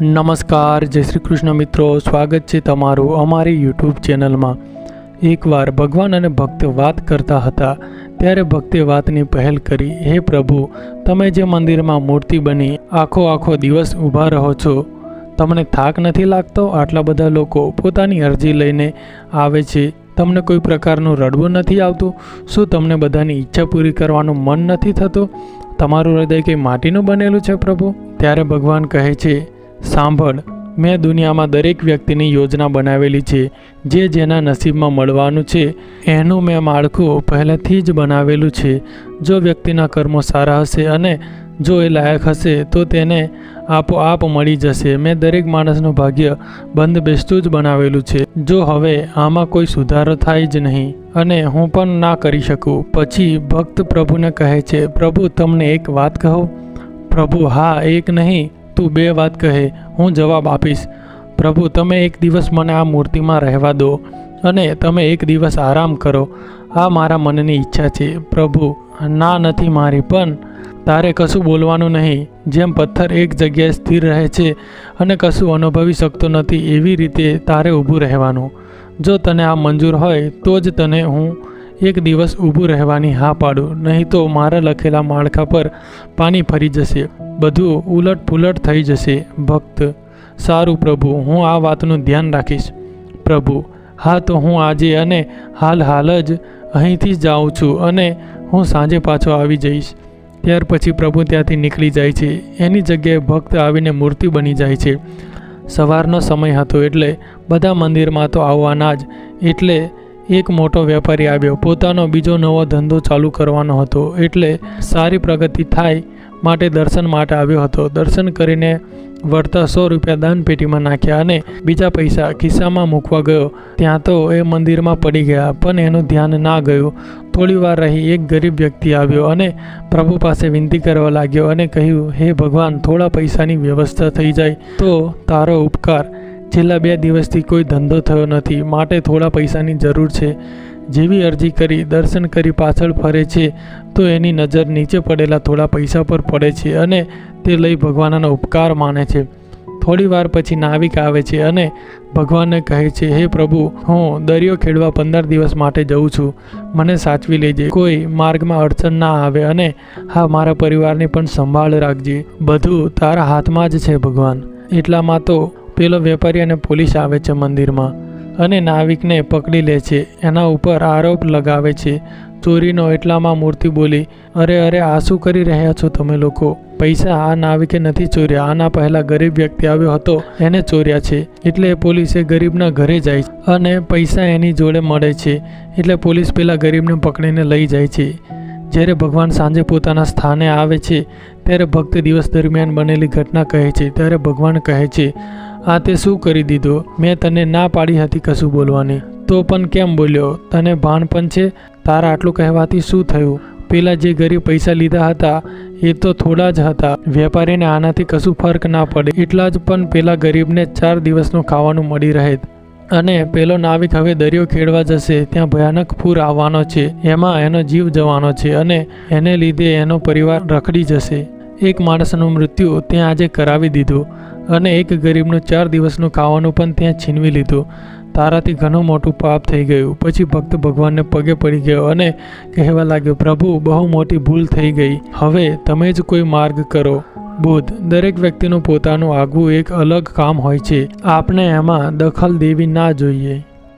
નમસ્કાર, જય શ્રી કૃષ્ણ મિત્રો. સ્વાગત છે તમારું અમારી યુટ્યુબ ચેનલમાં. એકવાર ભગવાન અને ભક્ત વાત કરતા હતા, ત્યારે ભક્તે વાતની પહેલ કરી, હે પ્રભુ, તમે જે મંદિરમાં મૂર્તિ બની, આખો આખો દિવસ ઊભા રહો છો. તમને થાક નથી લાગતો? આટલા બધા લોકો પોતાની અરજી લઈને આવે છે. તમને કોઈ પ્રકારનું રડવું નથી આવતું? શું તમને બધાની ઈચ્છા પૂરી કરવાનું મન નથી થતું? તમારું હૃદય કંઈ માટીનું બનેલું છે પ્રભુ? ત્યારે ભગવાન કહે છે સાંભળ, મેં દુનિયામાં દરેક વ્યક્તિની યોજના બનાવેલી છે, જે જેના નસીબમાં મળવાનું છે. એનું મેં માળખું પહેલેથી જ બનાવેલું છે. જો વ્યક્તિના કર્મો સારા હશે અને જો એ લાયક હશે, તો તેને આપોઆપ મળી જશે. મેં દરેક માણસનું ભાગ્ય બંધ બેસતું જ બનાવેલું છે. જો હવે આમાં કોઈ સુધારો થાય જ નહીં, અને હું પણ ના કરી શકું. પછી ભક્ત પ્રભુને કહે છે, પ્રભુ, તમને એક વાત કહું? પ્રભુ, હા, એક નહીં તું બે વાત કહે, હું જવાબ આપીશ. પ્રભુ, તમે એક દિવસ મને આ મૂર્તિમાં રહેવા દો અને તમે એક દિવસ આરામ કરો. આ મારા મનની ઈચ્છા છે. પ્રભુ, ના નથી મારી, પણ તારે કશું બોલવાનું નહીં. જેમ પથ્થર એક જગ્યાએ સ્થિર રહે છે અને કશું અનુભવી શકતો નથી, એવી રીતે તારે ઊભું રહેવાનું. જો તને આ મંજૂર હોય, તો જ તને હું એક દિવસ ઊભું રહેવાની હા પાડું. નહીં તો મારા લખેલા માળખા પર પાણી ફરી જશે. બધું ઉલટ પુલટ થઈ જશે. ભક્ત, સારું પ્રભુ, હું આ વાતનું ધ્યાન રાખીશ. પ્રભુ, હા તો હું આજે અને હાલ હાલ જ અહીંથી જ જાઉં છું અને હું સાંજે પાછો આવી જઈશ. ત્યાર પછી પ્રભુ ત્યાંથી નીકળી જાય છે. એની જગ્યાએ ભક્ત આવીને મૂર્તિ બની જાય છે. સવારનો સમય હતો એટલે બધા મંદિરમાં તો આવવાના જ. એટલે એક મોટો વેપારી આવ્યો. પોતાનો બીજો નવો ધંધો ચાલુ કરવાનો હતો. એટલે સારી પ્રગતિ થાય માટે દર્શન માટે આવ્યો હતો. દર્શન કરીને વળતા સો રૂપિયા દાનપેટીમાં નાખ્યા અને બીજા પૈસા ખિસ્સામાં મૂકવા ગયો. ત્યાં તો એ મંદિરમાં પડી ગયા, પણ એનું ધ્યાન ના ગયું. થોડી વાર રહી એક ગરીબ વ્યક્તિ આવ્યો અને પ્રભુ પાસે વિનંતી કરવા લાગ્યો અને કહ્યું, હે ભગવાન, થોડા પૈસાની વ્યવસ્થા થઈ જાય તો તારો ઉપકાર. છેલ્લા બે દિવસથી કોઈ ધંધો થયો નથી. માટે થોડા પૈસાની જરૂર છે. જેવી અરજી કરી, દર્શન કરી પાછળ ફરે છે. તો એની નજર નીચે પડેલા થોડા પૈસા પર પડે છે અને તે લઈ ભગવાનનો ઉપકાર માને છે. થોડી વાર પછી નાવિક આવે છે અને ભગવાનને કહે છે, હે પ્રભુ, હું દરિયો ખેડવા પંદર દિવસ માટે જઉં છું. મને સાચવી લેજે. કોઈ માર્ગમાં અડચણ ના આવે અને હા, મારા પરિવારની પણ સંભાળ રાખજે. બધું તારા હાથમાં જ છે ભગવાન. એટલામાં તો પેલો વેપારી અને પોલીસ આવે છે મંદિરમાં અને નાવિકને પકડી લે છે. એના ઉપર આરોપ લગાવે છે ચોરીનો એટલામાં મૂર્તિ બોલી, અરે અરે, આ શું કરી રહ્યા છો તમે લોકો? પૈસા આ નાવિકે નથી ચોર્યા. આના પહેલાં ગરીબ વ્યક્તિ આવ્યો હતો, એને ચોર્યા છે. એટલે પોલીસે ગરીબના ઘરે જાય છે અને પૈસા એની જોડે મળે છે. એટલે પોલીસ પેલા ગરીબને પકડીને લઈ જાય છે. જ્યારે ભગવાન સાંજે પોતાના સ્થાને આવે છે, ત્યારે ભક્ત દિવસ દરમિયાન બનેલી ઘટના કહે છે. ત્યારે ભગવાન કહે છે, આ તે શું કરી દીધો? મેં તને ના પાડી હતી કશું બોલવાની. તો પણ કેમ બોલ્યો? તને ભાન પણ છે? તારા આટલું કહેવાથી શું થયું? પેલા જે ગરીબ પૈસા લીધા હતા, એ તો થોડા જ હતા. વેપારીને આનાથી કશું ફરક ના પડે. એટલા જ પણ પેલા ગરીબને ચાર દિવસનું ખાવાનું મળી રહે. અને પેલો નાવિક હવે દરિયો ખેડવા જશે. ત્યાં ભયાનક પૂર આવવાનો છે. એમાં એનો જીવ જવાનો છે અને એને લીધે એનો પરિવાર રખડી જશે. એક માણસનું મૃત્યુ ત્યાં આજે કરાવી દીધું અને એક ગરીબનું ચાર દિવસનું ખાવાનું પણ ત્યાં છીનવી લીધું. તારાથી ઘણું મોટું પાપ થઈ ગયું. પછી ભક્ત ભગવાનને પગે પડી ગયો અને કહેવા લાગ્યો, પ્રભુ, બહુ મોટી ભૂલ થઈ ગઈ. હવે તમે જ કોઈ માર્ગ કરો. બુદ્ધ, દરેક વ્યક્તિનું પોતાનું આગવું એક અલગ કામ હોય છે. આપણે એમાં દખલ દેવી ના જોઈએ.